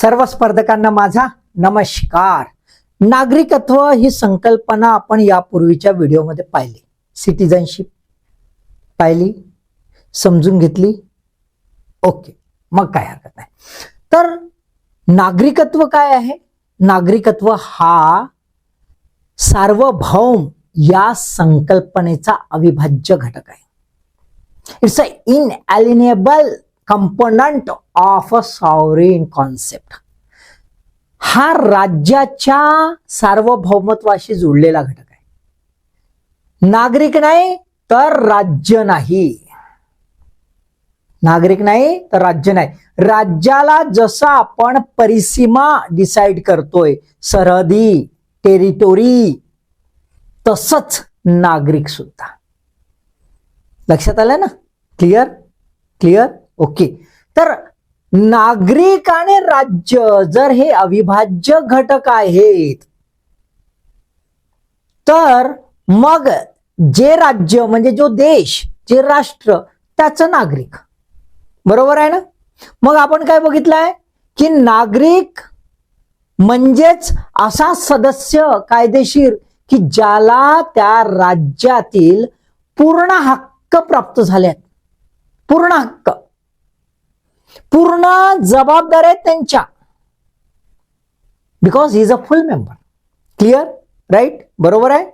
सर्व स्पर्धकांना माझा नमस्कार. नागरिकत्व ही संकल्पना आपण यापूर्वीच्या व्हिडिओमध्ये पाहिली. सिटिझनशिप पाहिली समजून घेतली. ओके मग काय हरकत नाही. तर नागरिकत्व काय आहे? नागरिकत्व हा सार्वभौम या संकल्पनेचा अविभाज्य घटक आहे. It's a inalienable component of a sovereign concept हा राज्याच्या सार्वभौमत्वाशी जुळलेला घटक आहे. नागरिक नाही तर राज्य नाही. नागरिक नाही तर राज्य नाही. राज्याला जसं आपण परिसीमा डिसाइड करतोय सरहदी टेरिटोरी तसंच नागरिक सुद्धा. लक्षात आलं ना? Clear clear okay. तर नागरिक आणि राज्य जर हे अविभाज्य घटक आहेत तर मग जे राज्य म्हणजे जो देश जे राष्ट्र त्याचं नागरिक. बरोबर आहे ना? मग आपण काय बघितलंय? की नागरिक म्हणजेच असा सदस्य कायदेशीर की ज्याला त्या राज्यातील पूर्ण हक्क प्राप्त झाले आहेत पूर्ण हक्क. पूर्ण जबाबदार आहेत त्यांच्या. Because is a full member clear right बरोबर आहे?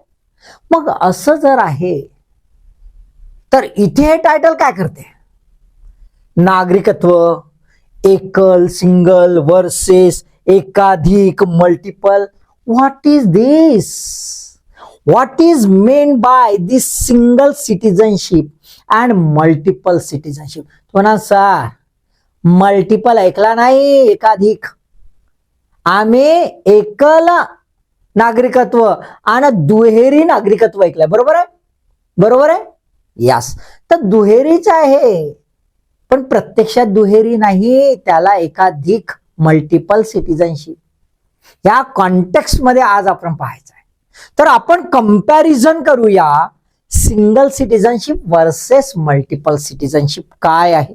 मग असं जर आहे तर इथे हे टायटल काय करते? नागरिकत्व एकल सिंगल वर्सेस एकाधिक multiple what is this what is mean by this single citizenship and multiple citizenship तुम्हाला सर मल्टिपल ऐकला नाही एकाधिक. आम्ही एकल नागरिकत्व आणि दुहेरी नागरिकत्व ऐकलंय. बरोबर आहे? बरोबर आहे? यास तर दुहेरीच आहे. पण प्रत्यक्षात दुहेरी नाही त्याला एकाधिक मल्टिपल सिटीजनशिप या कॉन्टेक्स्टमध्ये आज आपण पाहायचं आहे तर आपण कंपॅरिझन करूया. Single citizenship versus multiple citizenship काय आहे?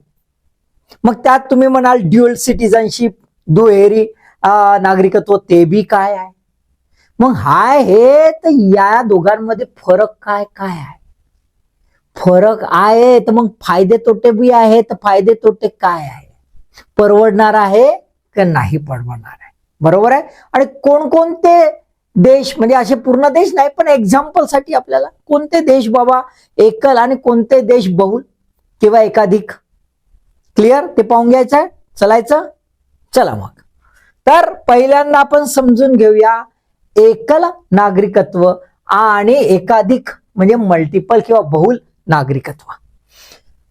मग त्यात तुम्ही म्हणाल ड्युअल सिटीजनशिप दुहेरी नागरिकत्व ते बी काय आहे? मग हाय हे तर या दोघांमध्ये फरक काय काय आहे? फरक आहे तर मग फायदे तोटे बी आहे तर फायदे तोटे काय आहे? परवडणार आहे का नाही परवडणार आहे? बरोबर आहे? आणि कोणकोणते देश म्हणजे असे पूर्ण देश नाही पण एक्झाम्पलसाठी आपल्याला कोणते देश बाबा एकल आणि कोणते देश बहुल किंवा एकाधिक? क्लिअर ते पाहून घ्यायचं आहे चलायचं? चला मग. तर पहिल्यांदा आपण समजून घेऊया एकल नागरिकत्व आणि एकाधिक म्हणजे मल्टिपल किंवा बहुल नागरिकत्व.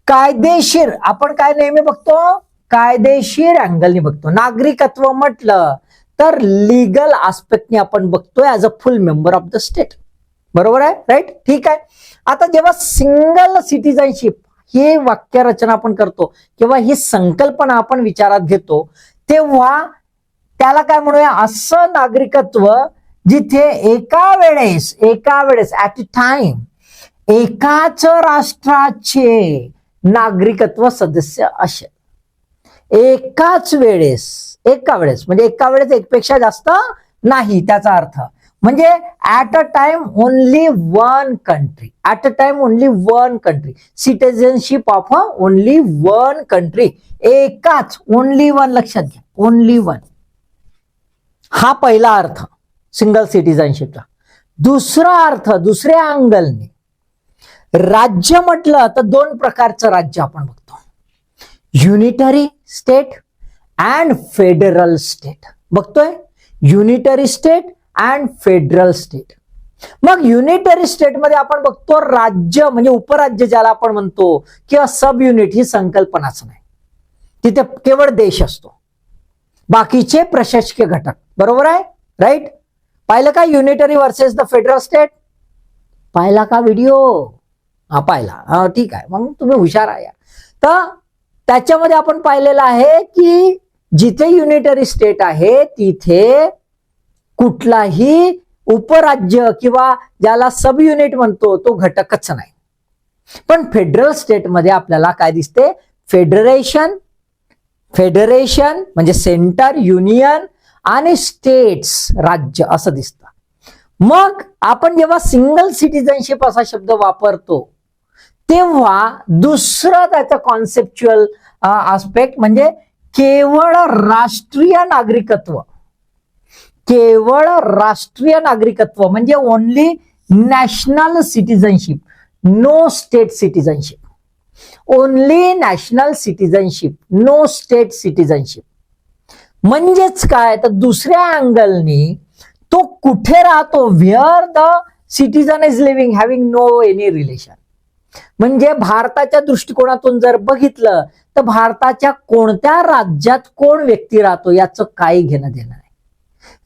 कायदेशीर. आपण काय नेहमी बघतो? कायदेशीर अँगलने बघतो. नागरिकत्व म्हटलं तर लिगल आस्पेक्टने आपण बघतोय as a full member of the state बरोबर आहे? राईट ठीक आहे. आता जेव्हा सिंगल सिटीजनशिप ही वाक्यरचना आपण करतो किंवा ही संकल्पना आपण विचारात घेतो तेव्हा त्याला काय म्हणूया असं नागरिकत्व जिथे एका वेळेस एका वेळेस ऍट अ टाइम एकाच राष्ट्राचे नागरिकत्व सदस्य असेल. एकाच वेळेस एका वेळेस म्हणजे एका वेळेस एकपेक्षा जास्त नाही त्याचा अर्थ. म्हणजे at a time only one country at a time only one country citizenship of a only one country एकाच ओनली वन लक्षात घ्या. ओनली वन हा पहिला अर्थ सिंगल सिटिझनशिपचा दुसरा अर्थ दुसऱ्या अँगलने राज्य म्हटलं तर दोन प्रकारचं राज्य आपण बघतो. Unitary state and federal state बघतोय? Unitary state and federal state. मग युनिटरी स्टेटमध्ये आपण बघतो राज्य म्हणजे उपराज्य ज्याला आपण म्हणतो किंवा सब युनिट ही संकल्पनाच नाही. तिथे केवळ देश असतो. बाकीचे प्रशासकीय घटक. बरोबर आहे? राईट पाहिलं का unitary versus the federal state पाहिला का व्हिडिओ हा पाहिला. हा ठीक आहे. मग तुम्ही हुशार आहे. तर त्याच्यामध्ये आपण पाहिलेलं आहे की जिथे युनिटरी स्टेट आहे तिथे कुठलाही उपराज्य किंवा ज्याला सब युनिट म्हणतो तो घटकच नाही. पण फेडरल स्टेटमध्ये आपल्याला काय दिसते? फेडरेशन फेडरेशन म्हणजे सेंटर युनियन आणि स्टेट्स राज्य असं दिसतं. मग आपण जेव्हा सिंगल सिटीजनशिप असा शब्द वापरतो तेव्हा दुसरं त्याचं कॉन्सेप्च्युअल आस्पेक्ट म्हणजे केवळ राष्ट्रीय नागरिकत्व. केवळ राष्ट्रीय नागरिकत्व म्हणजे only national citizenship no state citizenship only national citizenship no state citizenship म्हणजेच काय? तर दुसऱ्या अँगलनी तो कुठे राहतो? Where the citizen is living having no any relation म्हणजे भारताच्या दृष्टिकोनातून जर बघितलं तर भारताच्या कोणत्या राज्यात कोण व्यक्ती राहतो याचं काही घेणं देणं नाही.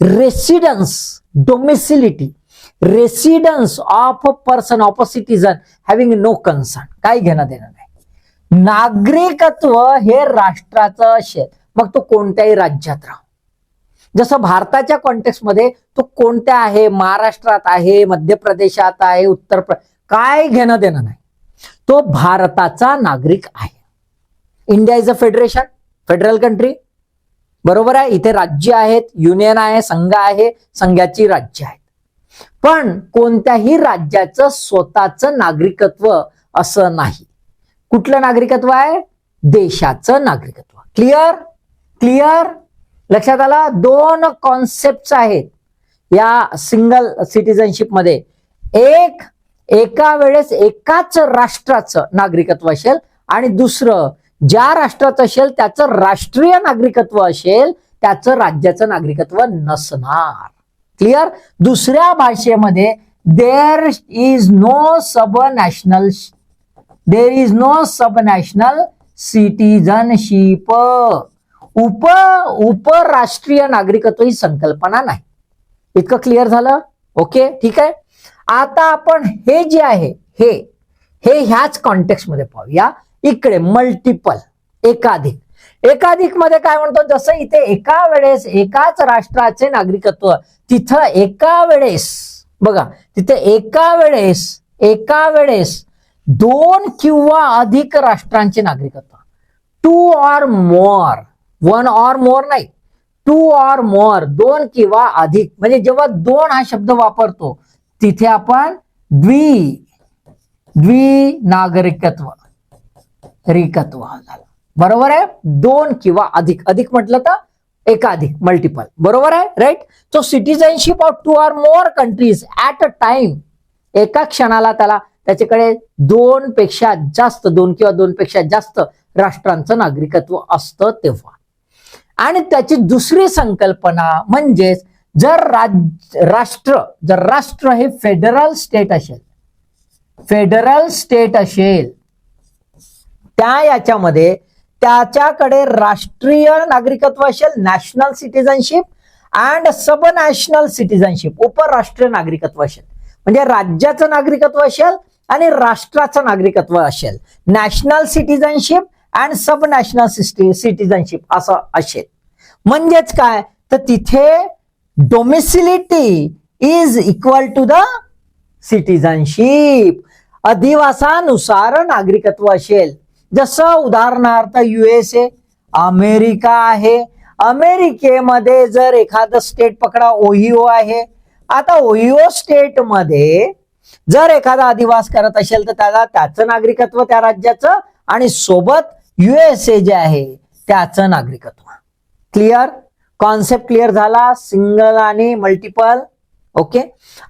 Residence domicility residence of a person of a citizen having no concern काही घेणं देणं नाही. नागरिकत्व हे राष्ट्राचं असेल मग तो कोणत्याही राज्यात राह. जसं भारताच्या कॉन्टेक्स्टमध्ये तो कोणत्या आहे? महाराष्ट्रात आहे मध्य प्रदेशात आहे उत्तर प्रदेश काय घेणं देणं नाही. तो भारताचा नागरिक आहे. India is a federation federal country बरोबर आहे? इथे राज्य आहेत युनियन आहे संघ आहे संघाची राज्य आहेत. पण कोणत्याही राज्याचं स्वतःचं नागरिकत्व असं नाही. कुठलं नागरिकत्व आहे? देशाचं नागरिकत्व. क्लिअर क्लिअर लक्षात आला? दोन कॉन्सेप्ट आहेत या सिंगल सिटीजनशिपमध्ये. एक एका वेळेस एकाच राष्ट्राचं नागरिकत्व असेल आणि दुसरं ज्या राष्ट्राचं असेल त्याचं राष्ट्रीय नागरिकत्व असेल त्याचं राज्याचं नागरिकत्व नसणार. क्लिअर दुसऱ्या भाषेमध्ये there is no sub national there is no sub national citizenship उप उपराष्ट्रीय नागरिकत्व ही संकल्पना नाही. इतकं क्लिअर झालं? ओके ठीक आहे? आता आपण हे जे आहे हे हे ह्याच कॉन्टेक्स्टमध्ये पाहूया. इकडे मल्टिपल एकाधिक. एकाधिकमध्ये काय म्हणतो? जसं इथे एका वेळेस एकाच राष्ट्राचे नागरिकत्व तिथं एका वेळेस बघा तिथे एका वेळेस एका वेळेस दोन किंवा अधिक राष्ट्रांचे नागरिकत्व. Two or more one or more नाही. टू ऑर मोर दोन किंवा अधिक. म्हणजे जेव्हा दोन हा शब्द वापरतो तिथे आपण द्वि द्वि नागरिकत्व रिकत्व झाला बरोबर आहे? दोन किंवा अधिक. अधिक म्हटलं तर एकाधिक मल्टिपल बरोबर आहे? Right so citizenship of two or more countries at a time एका क्षणाला त्याला त्याच्याकडे दोन पेक्षा जास्त दोन किंवा दोन पेक्षा जास्त राष्ट्रांचं नागरिकत्व असतं तेव्हा. आणि त्याची दुसरी संकल्पना म्हणजेच जर राज राष्ट्र जर राष्ट्र हे फेडरल स्टेट असेल फेडरल स्टेट असेल त्या याच्यामध्ये त्याच्याकडे राष्ट्रीय नागरिकत्व असेल national citizenship and sub national citizenship उपराष्ट्रीय नागरिकत्व असेल. म्हणजे राज्याचं नागरिकत्व असेल आणि राष्ट्राचं नागरिकत्व असेल. National citizenship and sub national citizenship असं असेल. म्हणजेच काय? तर तिथे domicility is equal to the citizenship अधिवासानुसार नागरिकत्व असेल. जसं उदाहरणार्थ युएसए अमेरिका आहे. अमेरिकेमध्ये जर एखादं स्टेट पकडा ओहिओ आहे. आता ओहिओ स्टेटमध्ये जर एखादा अधिवास करत असेल तर त्याला त्याचं नागरिकत्व त्या राज्याचं आणि सोबत युएसए जे आहे त्याचं नागरिकत्व. क्लिअर कॉन्सेप्ट क्लिअर झाला सिंगल आणि मल्टिपल ओके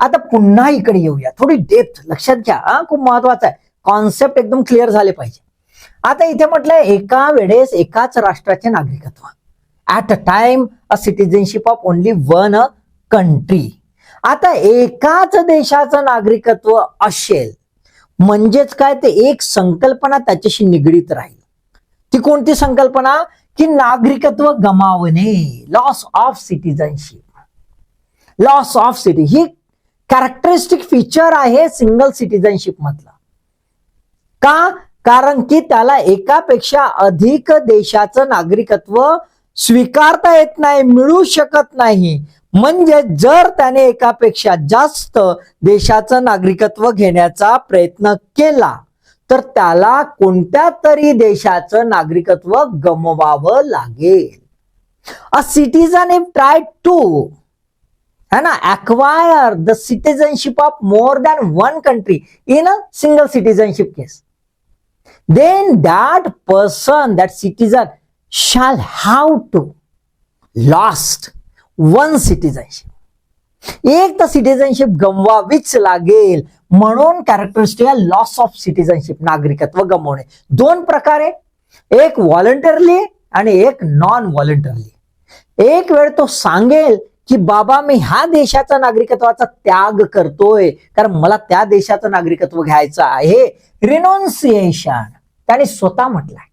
आता पुन्हा इकडे येऊया. थोडी डेप्थ लक्षात घ्या हा खूप महत्वाचं आहे. कॉन्सेप्ट एकदम क्लिअर झाले पाहिजे. आता इथे म्हटलंय एका वेळेस एकाच राष्ट्राचे नागरिकत्व. At a time a citizenship of only one a country आता एकाच देशाचं नागरिकत्व असेल म्हणजेच काय? ते एक संकल्पना त्याच्याशी निगडीत राहील. ती कोणती संकल्पना? की नागरिकत्व गमावणे. Loss of citizenship loss of city he characteristic feature आहे सिंगल सिटीजनशिप मधलं. का? कारण की त्याला एकापेक्षा अधिक देशाचं नागरिकत्व स्वीकारता येत नाही मिळू शकत नाही. म्हणजे जर त्याने एकापेक्षा जास्त देशाचं नागरिकत्व घेण्याचा प्रयत्न केला तर त्याला कोणत्या तरी देशाचं नागरिकत्व गमवावं लागेल? A citizen if try to है ना? Acquire the citizenship of more than one country in a single citizenship case then that person that citizen shall have to lost one citizenship. एक तर सिटिझनशिप गमवावीच लागेल. म्हणून कॅरेक्टरिस्टिक लॉस ऑफ सिटिझनशिप नागरिकत्व गमवणे. दोन प्रकारे. एक व्हॉलंटरली आणि एक नॉन व्हॉलंटरली एक वेळ तो सांगेल की बाबा मी ह्या देशाचा नागरिकत्वाचा त्याग करतोय. कारण मला त्या देशाचं नागरिकत्व घ्यायचं आहे. रिनॉन्सिएशन त्याने स्वतः म्हटलाय.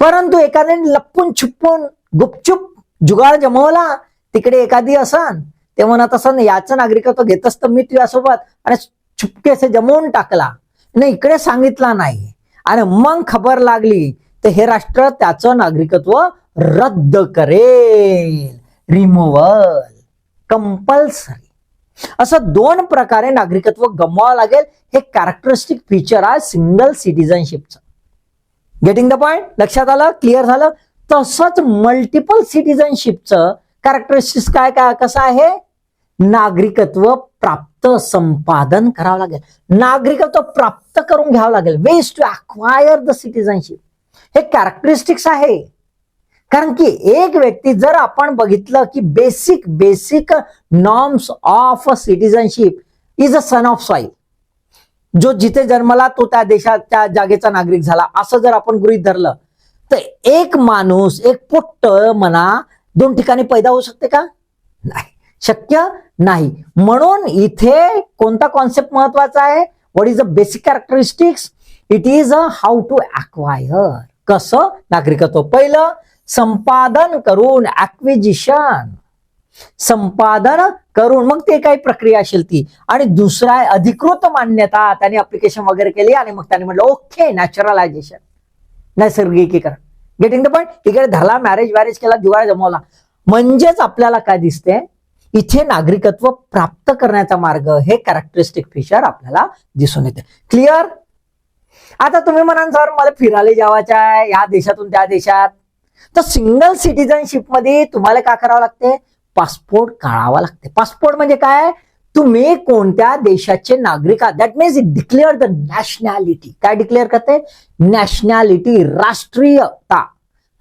परंतु एखाद्याने लपून छुपून गुपचूप जुगाड जमवला तिकडे एखादी असन ते म्हणत असन याचं नागरिकत्व घेत असतं मी तुझ्यासोबत. आणि छुपके असे जमवून टाकला. नाही इकडे सांगितला नाही. आणि मग खबर लागली तर हे राष्ट्र त्याचं नागरिकत्व रद्द करेल. रिमूव्हल कंपल्सरी असं दोन प्रकारे नागरिकत्व गमवावं लागेल. हे कॅरेक्टरिस्टिक फीचर आहे सिंगल सिटिझनशिपचं गेटिंग द पॉइंट लक्षात आलं? क्लिअर झालं? तसंच मल्टिपल सिटिझनशिपचं कॅरेक्टरिस्टिक्स काय काय कसं आहे? नागरिकत्व प्राप्त संपादन करावं लागेल. नागरिकत्व प्राप्त करून घ्यावं लागेल. Ways to acquire the citizenship हे कॅरेक्टरिस्टिक्स आहे. कारण की एक व्यक्ती जर आपण बघितलं की basic basic norms of citizenship is a son of soil जो जिथे जन्मला तो त्या देशात त्या जागेचा नागरिक झाला. असं जर आपण गृहित धरलं तर एक माणूस एक पुट्ट म्हणा दोन ठिकाणी पैदा होऊ शकते का? नाही. शक्य नाही. म्हणून इथे कोणता कॉन्सेप्ट महत्त्वाचा आहे? What is a basic characteristics it is a how to acquire कसं? नागरिकत्व पहिलं. संपादन करून ऍक्विजिशन संपादन करून मग ते काही प्रक्रिया असेल ती? आणि दुसरा अधिकृत मान्यता त्यांनी अप्लिकेशन वगैरे केली आणि मग त्यांनी म्हटलं ओके नॅचरलायझेशन नैसर्गिकीकरण. गेटिंग द पॉईंट तिकडे धरला मॅरेज वॅरेज केला जुगाड जमवला. म्हणजेच आपल्याला काय दिसते? इथे नागरिकत्व प्राप्त करण्याचा मार्ग हे कॅरेक्टरिस्टिक फीचर आपल्याला दिसून येते. क्लिअर आता तुम्ही म्हणाल सर मला फिरायला जावायचं आहे या देशातून त्या देशात. तर सिंगल सिटीजनशिपमध्ये तुम्हाला काय करावं लागते? पासपोर्ट काढावा लागते. पासपोर्ट म्हणजे काय? तुम्ही कोणत्या देशाचे नागरिक आहात? That means it declare the nationality काय डिक्लेअर करते? नॅशनॅलिटी राष्ट्रीयता.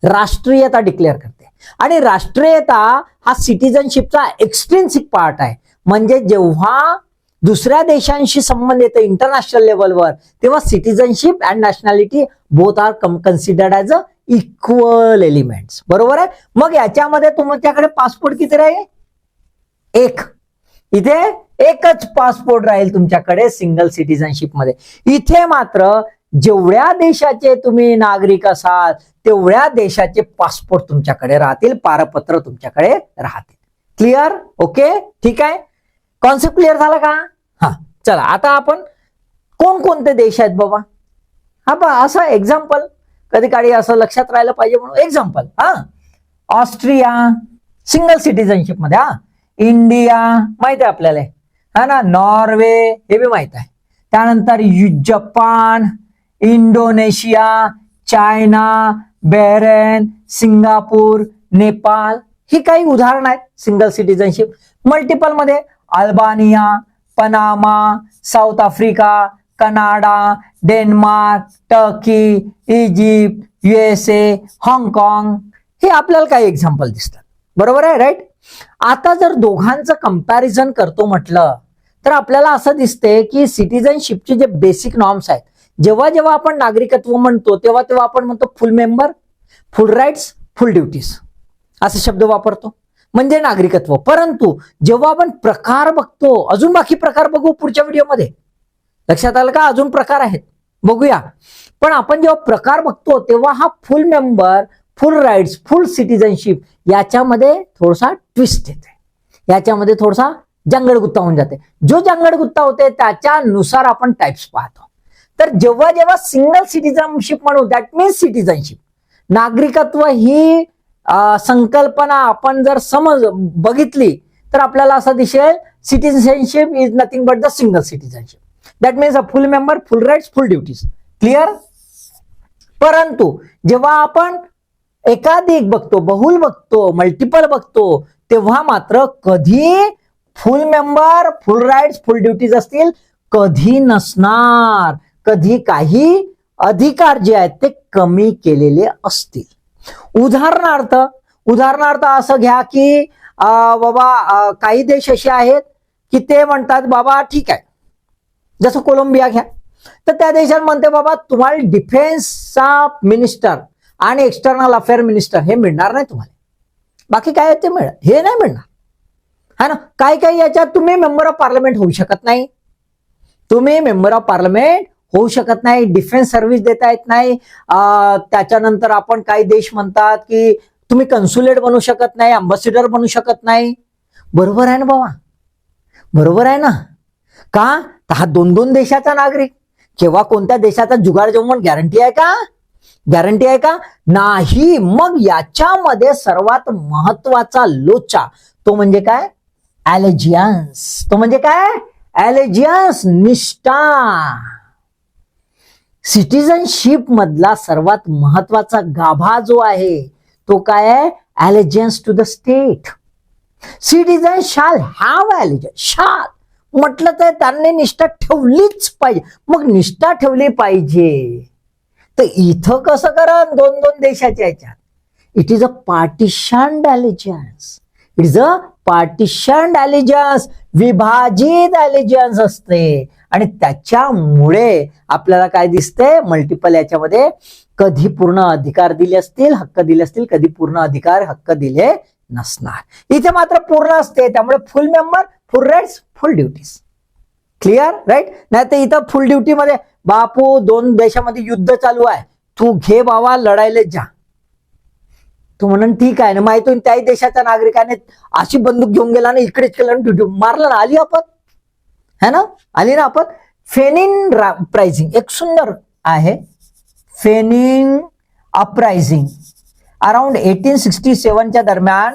राष्ट्रीयता डिक्लेअर करते. आणि राष्ट्रीयता हा सिटिझनशिपचा एक्सट्रिन्सिक पार्ट आहे. म्हणजे जेव्हा दुसऱ्या देशांशी संबंध येतो इंटरनॅशनल लेवलवर तेव्हा citizenship and nationality both are considered as a equal elements बरोबर आहे? मग याच्यामध्ये तुमच्याकडे पासपोर्ट किती राहील? एक. इथे एकच पासपोर्ट राहील तुमच्याकडे सिंगल सिटिझनशिपमध्ये. इथे मात्र जेवढ्या देशाचे तुम्ही नागरिक असाल तेवढ्या देशाचे पासपोर्ट तुमच्याकडे राहतील पारपत्र तुमच्याकडे राहतील. क्लिअर ओके ठीक आहे? कॉन्सेप्ट क्लिअर झाला का? हा. चला आता आपण कोणकोणते देश आहेत बाबा? हा बा असं एक्झाम्पल कधी काळी असं लक्षात राहिलं पाहिजे म्हणून एक्झाम्पल हा. ऑस्ट्रिया सिंगल सिटीजनशिपमध्ये हा. इंडिया माहीत आहे आपल्याला. हा ना नॉर्वे हे बी माहीत आहे. त्यानंतर Japan Indonesia China Bahrain Singapore Nepal ही काही उदाहरणं आहेत single citizenship मल्टिपलमध्ये Albania Panama South Africa Canada Denmark Turkey Egypt USA हाँगकाँग हे आपल्याला काही एक्झाम्पल दिसतात. बरोबर आहे राईट आता जर दोघांचं कंपॅरिझन करतो म्हटलं तर आपल्याला असं दिसते की सिटिझनशिपचे जे बेसिक नॉर्म्स आहेत जेव्हा जेव्हा आपण नागरिकत्व म्हणतो तेव्हा तेव्हा आपण म्हणतो full member full rights full duties असे शब्द वापरतो. म्हणजे नागरिकत्व. परंतु जेव्हा आपण प्रकार बघतो अजून बाकी प्रकार बघू पुढच्या व्हिडिओमध्ये लक्षात आलं का? अजून प्रकार आहेत. बघूया. पण आपण जेव्हा प्रकार बघतो तेव्हा हा full member full rights full citizenship याच्यामध्ये थोडासा ट्विस्ट येते. याच्यामध्ये थोडासा जंगडगुत्ता होऊन जाते. जो जंगडगुत्ता होते त्याच्यानुसार आपण टाइप्स पाहतो. तर जेव्हा जेव्हा सिंगल सिटीजनशिप म्हणू दॅट मीन्स सिटिझनशिप नागरिकत्व ही संकल्पना आपण जर समज बघितली तर आपल्याला असं दिसेल citizenship is nothing but the single citizenship that means a full member full rights full duties clear परंतु जेव्हा आपण एकाधिक बघतो बहुल बघतो मल्टिपल बघतो तेव्हा मात्र कधी full member full rights full duties असतील? कधी नसणार. कधी काही अधिकार जे आहेत ते कमी केलेले असतील. उदाहरणार्थ उदाहरणार्थ असं घ्या की बाबा काही देश असे आहेत की ते म्हणतात बाबा ठीक आहे. जसं कोलंबिया घ्या. तर त्या देशात म्हणते बाबा तुम्हाला डिफेन्सचा मिनिस्टर आणि एक्सटर्नल अफेअर मिनिस्टर हे मिळणार नाही तुम्हाला. बाकी काय ते मिळ हे नाही मिळणार. है ना? काही काही याच्यात तुम्ही मेंबर ऑफ पार्लमेंट होऊ शकत नाही. तुम्ही मेंबर ऑफ पार्लमेंट होऊ शकत नाही. डिफेन्स सर्व्हिस देता येत नाही. त्याच्यानंतर आपण काही देश म्हणतात की तुम्ही कन्सुलेट बनू शकत नाही अम्बॅसिडर बनू शकत नाही. बरोबर आहे ना बाबा? बरोबर आहे ना? का? तर हा दोन दोन देशाचा नागरिक. केव्हा कोणत्या देशाचा जुगाड जमवून गॅरंटी आहे का? गॅरंटी आहे का? नाही. मग याच्यामध्ये सर्वात महत्त्वाचा लोचा तो म्हणजे काय? ॲलेजियन्स तो म्हणजे काय? ॲलेजियन्स निष्ठा. सिटीजनशिप मधला सर्वात महत्त्वाचा गाभा जो आहे तो काय आहे? Allegiance to the state citizen shall have allegiance shall म्हटलं तर त्यांनी निष्ठा ठेवलीच पाहिजे. मग निष्ठा ठेवली पाहिजे. तर इथं कसं करा? दोन दोन देशाच्या याच्यात it is a partition allegiance it is a partition allegiance विभाजित ॲलिजन्स असते. आणि त्याच्यामुळे आपल्याला काय दिसते मल्टिपल याच्यामध्ये कधी पूर्ण अधिकार दिले असतील हक्क दिले असतील कधी पूर्ण अधिकार हक्क दिले नसणार. इथे मात्र पूर्ण असते. त्यामुळे full member full rights full duties clear right नाही तर इथं फुल ड्युटीमध्ये बापू दोन देशामध्ये युद्ध चालू आहे. तू घे बाबा लढायला जा. तू म्हणून ठीक आहे. ना माहिती त्याही देशाच्या नागरिकाने अशी बंदूक घेऊन गेला ना इकडेच केलं ड्युटी मारलं ना आली आपण. है ना? आली ना आपण. फेनिन प्राइझिंग एक सुंदर आहे. Fenian uprising around eighteen sixty सेवनच्या दरम्यान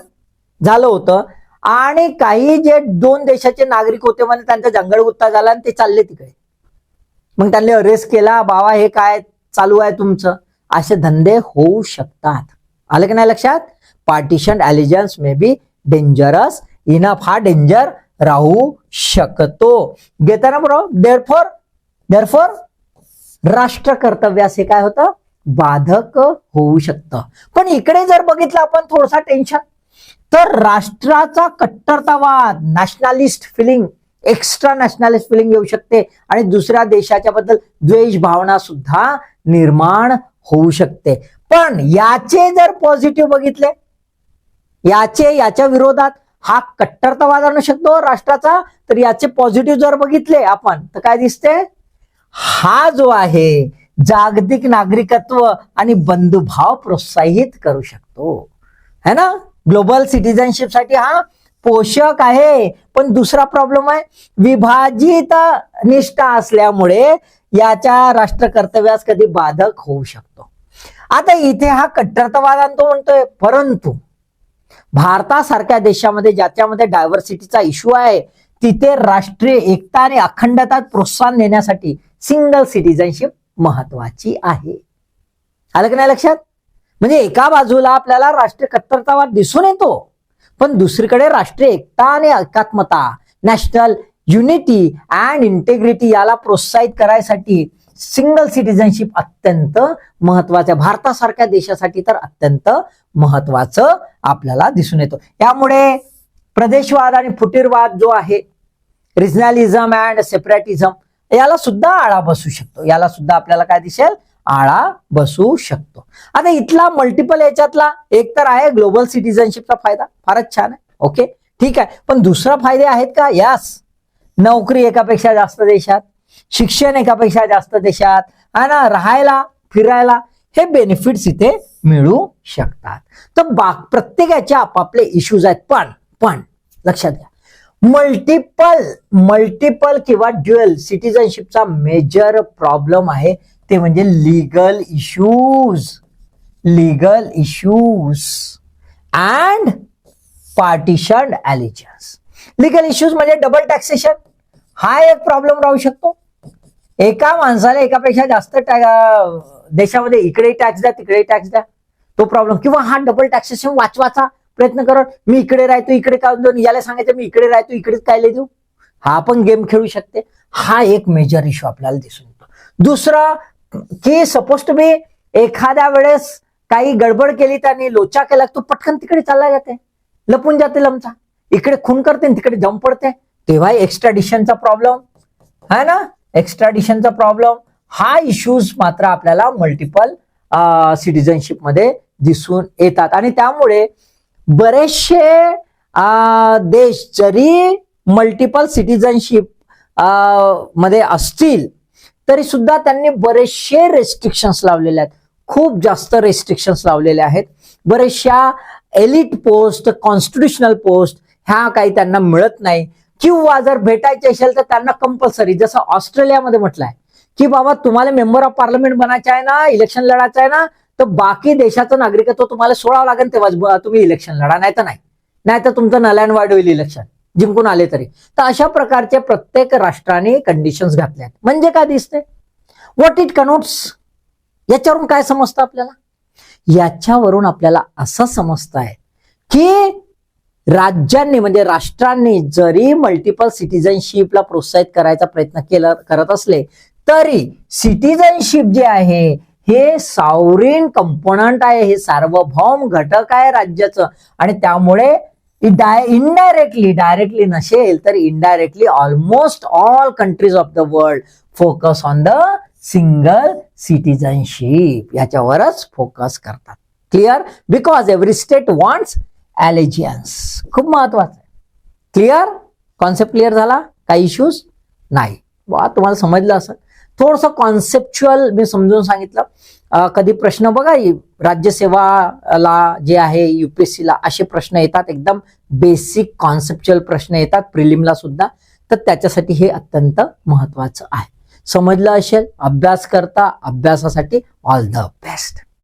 झालं होतं. आणि काही जे दोन देशाचे नागरिक होते म्हणजे त्यांचा जंगल गुत्ता झाला आणि ते चालले तिकडे. मग त्यांनी अरेस्ट केला बाबा हे काय चालू आहे तुमचं? असे धंदे होऊ शकतात. आलं की नाही लक्षात? Partition allegiance may be dangerous enough हा डेंजर राहू शकतो. घेताना बरोबर देअरफॉर देअरफॉर राष्ट्र कर्तव्यास हे काय होतं? बाधक होऊ शकतं. पण इकडे जर बघितलं आपण थोडसा टेन्शन तर राष्ट्राचा कट्टरतावाद nationalist feeling extra nationalist feeling येऊ शकते. आणि दुसऱ्या देशाच्या बद्दल द्वेष भावना सुद्धा निर्माण होऊ शकते. पण याचे जर पॉझिटिव्ह बघितले याचे याच्या विरोधात हा कट्टरतावाद आणू शकतो राष्ट्राचा तर याचे पॉझिटिव्ह जर बघितले आपण तर काय दिसते? हा जो आहे जागतिक नागरिकत्व आणि बंधुभाव प्रोत्साहित करू शकतो. है ना? ग्लोबल सिटीजनशिपसाठी हा पोषक आहे. पण दुसरा प्रॉब्लेम आहे विभाजित निष्ठा असल्यामुळे याच्या राष्ट्र कर्तव्यास कधी बाधक होऊ शकतो. आता इथे हा कट्टरतावाद आणतो म्हणतोय परंतु भारतासारख्या देशामध्ये ज्याच्यामध्ये डायव्हर्सिटीचा इश्यू आहे तिथे राष्ट्रीय एकता आणि अखंडता प्रोत्साहन देण्यासाठी सिंगल सिटीजनशिप महत्वाची आहे. आलं की नाही लक्षात? म्हणजे एका बाजूला आपल्याला राष्ट्रीय कट्टरतावाद दिसून येतो पण दुसरीकडे राष्ट्रीय एकता आणि एकात्मता नॅशनल युनिटी अँड इंटेग्रिटी याला प्रोत्साहित करायसाठी सिंगल सिटीजनशिप अत्यंत महत्वाचं भारतासारख्या देशासाठी तर अत्यंत महत्वाचं आपल्याला दिसून येतो. यामुळे प्रदेशवाद आणि फुटीरवाद जो आहे रिजनॅलिझम अँड सेपरेटिझम याला सुद्धा आळा बसू शकतो. याला सुद्धा आपल्याला काय दिसेल? आळा बसू शकतो. आता इथला मल्टिपल याच्यातला एक तर आहे ग्लोबल सिटीजनशिपचा फायदा. फारच छान आहे. ओके ठीक आहे. पण दुसरा फायदे आहेत का? यास नोकरी एकापेक्षा जास्त देशात. शिक्षण एकापेक्षा जास्त देशात. हा ना? राहायला फिरायला हे बेनिफिट्स इथे मिळू शकतात. तर बा प्रत्येकाचे आपापले इश्यूज आहेत. पण पण लक्षात घ्या. मल्टिपल मल्टिपल किंवा ड्युअल सिटीजनशिपचा मेजर प्रॉब्लेम आहे ते म्हणजे legal issues legal issues and partition allegiance legal issues म्हणजे डबल टॅक्सेशन हा एक प्रॉब्लेम राहू शकतो. एका माणसाला एकापेक्षा जास्त देशामध्ये इकडे टॅक्स द्या तिकडे टॅक्स द्या. तो प्रॉब्लेम किंवा हा डबल टॅक्सेशन वाचवाचा प्रयत्न करत मी इकडे राहतो इकडे काय देऊन याला सांगायचं मी इकडे राहतो इकडेच काय देऊ हा पण गेम खेळू शकते. हा एक मेजर इश्यू आपल्याला दिसून येतो. दुसरा की सपोज टू बी एखाद्या वेळेस काही गडबड केली त्यांनी लोचा केला तो पटकन तिकडे चालला जाते. लपून जाते लमचा. इकडे खून करते आणि तिकडे जम पडते. तेव्हा एक्स्ट्राडिशनचा प्रॉब्लेम है ना? एक्स्ट्राडिशनचा प्रॉब्लेम हा इश्यूज मात्र आपल्याला मल्टिपल सिटिझनशिपमध्ये दिसून येतात. आणि त्यामुळे बरेचसे देश जरी मल्टिपल सिटिझनशिपमध्ये असतील तरी सुद्धा त्यांनी बरेचसे रेस्ट्रिक्शन्स लावलेले आहेत. खूप जास्त रेस्ट्रिक्शन्स लावलेले आहेत. बरेचशा एलिट पोस्ट कॉन्स्टिट्युशनल पोस्ट ह्या काही त्यांना मिळत नाही. किंवा जर भेटायचे असेल तर त्यांना कंपल्सरी जसं ऑस्ट्रेलियामध्ये म्हटलंय की बाबा तुम्हाला मेंबर ऑफ पार्लमेंट बनायचं आहे ना इलेक्शन लढायचं आहे ना तर बाकी देशाचं नागरिकत्व तुम्हाला सोडावं लागेल तेव्हाच तुम्ही इलेक्शन लढा. नाही तर नाही. तर तुमचं नल्यान वाढ होईल इलेक्शन जिंकून आले तरी. तर अशा प्रकारचे प्रत्येक राष्ट्राने कंडिशन्स घातल्या आहेत. म्हणजे काय दिसते व्हॉट इट कनोट्स याच्यावरून काय समजतं आपल्याला? याच्यावरून आपल्याला असं समजत आहे की राज्यांनी म्हणजे राष्ट्रांनी जरी मल्टिपल सिटिझनशिपला प्रोत्साहित करायचा प्रयत्न केला करत असले तरी सिटिझनशिप जे आहे हे सावरीन कंपोनंट आहे हे सार्वभौम घटक आहे राज्याचं. आणि त्यामुळे इनडायरेक्टली डायरेक्टली नसेल तर indirectly almost all countries of the world focus on the single citizenship याच्यावरच फोकस करतात. Clear because every state wants allegiance खूप महत्वाचं आहे. क्लिअर कॉन्सेप्ट क्लिअर झाला? काही इश्यूज नाही. वा तुम्हाला समजलं असं थोडंसं कॉन्सेप्च्युअल मी समजून सांगितलं. कधी प्रश्न बघा राज्यसेवाला जे आहे युपीएससीला ला असे प्रश्न येतात. एकदम बेसिक कॉन्सेप्च्युअल प्रश्न येतात प्रिलिमला सुद्धा. तर त्याच्यासाठी हे अत्यंत महत्वाचं आहे. समजलं असेल? अभ्यास करता अभ्यासासाठी ऑल द बेस्ट